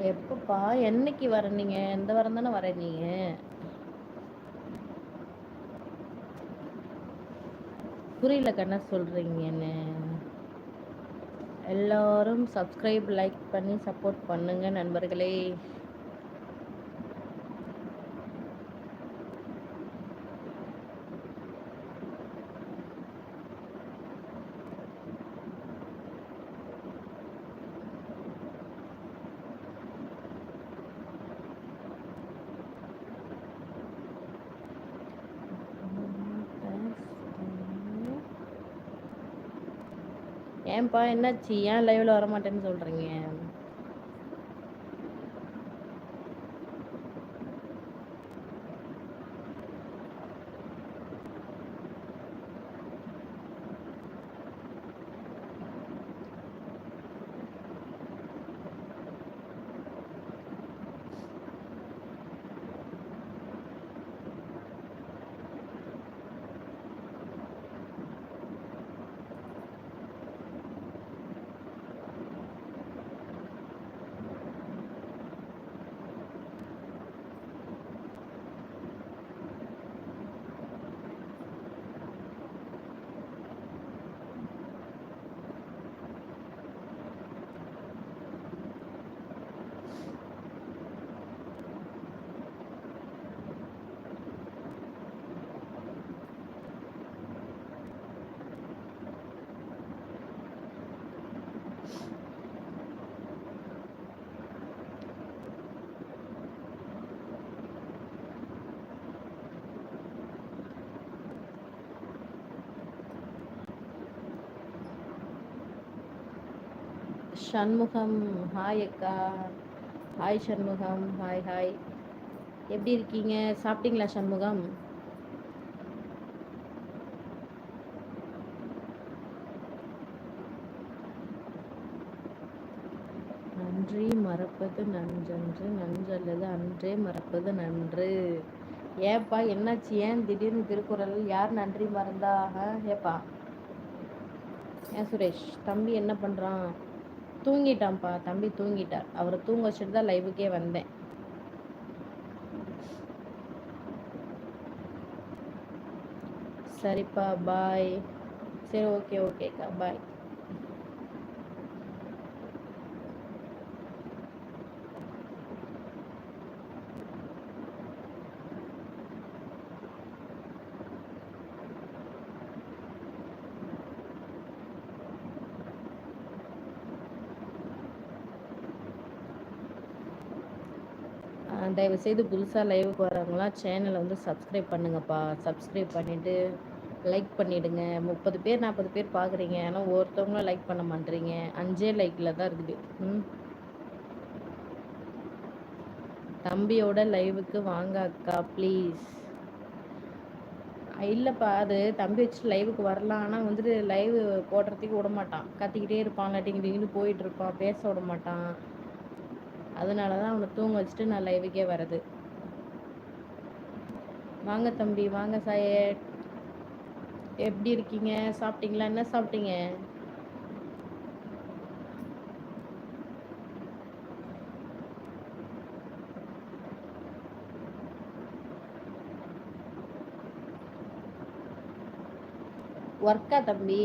எப்பப்பா? என்னைக்கு வர நீங்க? எந்த வாரம் தானே வர நீங்க? புரியல கண்ணா சொல்றீங்கன்னு எல்லாரும் சப்ஸ்கிரைப் லைக் பண்ணி சப்போர்ட் பண்ணுங்க நண்பர்களே. ஏன்பா என்னாச்சு? ஏன் லைவ்ல வர மாட்டேன்னு சண்முகம் ஹாய் அக்கா. ஹாய் சண்முகம் ஹாய் ஹாய் எப்படி இருக்கீங்க? சாப்பிட்டீங்களா சண்முகம்? நன்றி மறப்பது நன்றன்று நன்றல்லது அன்றே மறப்பது நன்று. ஏப்பா என்னாச்சு? ஏன் திடீர்னு திருக்குறள்? யார் நன்றி மறந்தா? ஏப்பா. ஏன் சுரேஷ்? தம்பி என்ன பண்ணுறான் தூங்கிட்டான்ப்பா. தம்பி தூங்கிட்டார். அவரை தூங்க வச்சுட்டு தான் லைவுக்கே வந்தேன். சரிப்பா பாய் சரி ஓகே ஓகேக்கா பாய் தயவுசெய்து புதுசாக லைவுக்கு வரவங்களாம் சேனலை வந்து சப்ஸ்கிரைப் பண்ணுங்கப்பா. சப்ஸ்கிரைப் பண்ணிவிட்டு லைக் பண்ணிவிடுங்க முப்பது பேர் நாற்பது பேர் பார்க்குறீங்க ஆனால் ஒருத்தவங்களும் லைக் பண்ண மாட்டேறீங்க அஞ்சே லைக்கில் தான் இருக்குது. ம். தம்பியோட லைவுக்கு வாங்க அக்கா ப்ளீஸ் இல்லைப்பா அது தம்பி வச்சுட்டு லைவுக்கு வரலாம். ஆனால் வந்துட்டு லைவ் போடுறதுக்கு விட மாட்டான் கத்திக்கிட்டே இருப்பான். லட்டிங்கிட்டிங்கன்னு போயிட்டு இருப்பான். பேச விட மாட்டான். அதனால தான் அவனை தூங்க வச்சுட்டு நான் லைவுக்கே வர்றது. வாங்க தம்பி வாங்க சாயட் எப்படி இருக்கீங்க? சாப்பிட்டீங்களா? என்ன சாப்பிட்டீங்க? ஒர்க்கா தம்பி?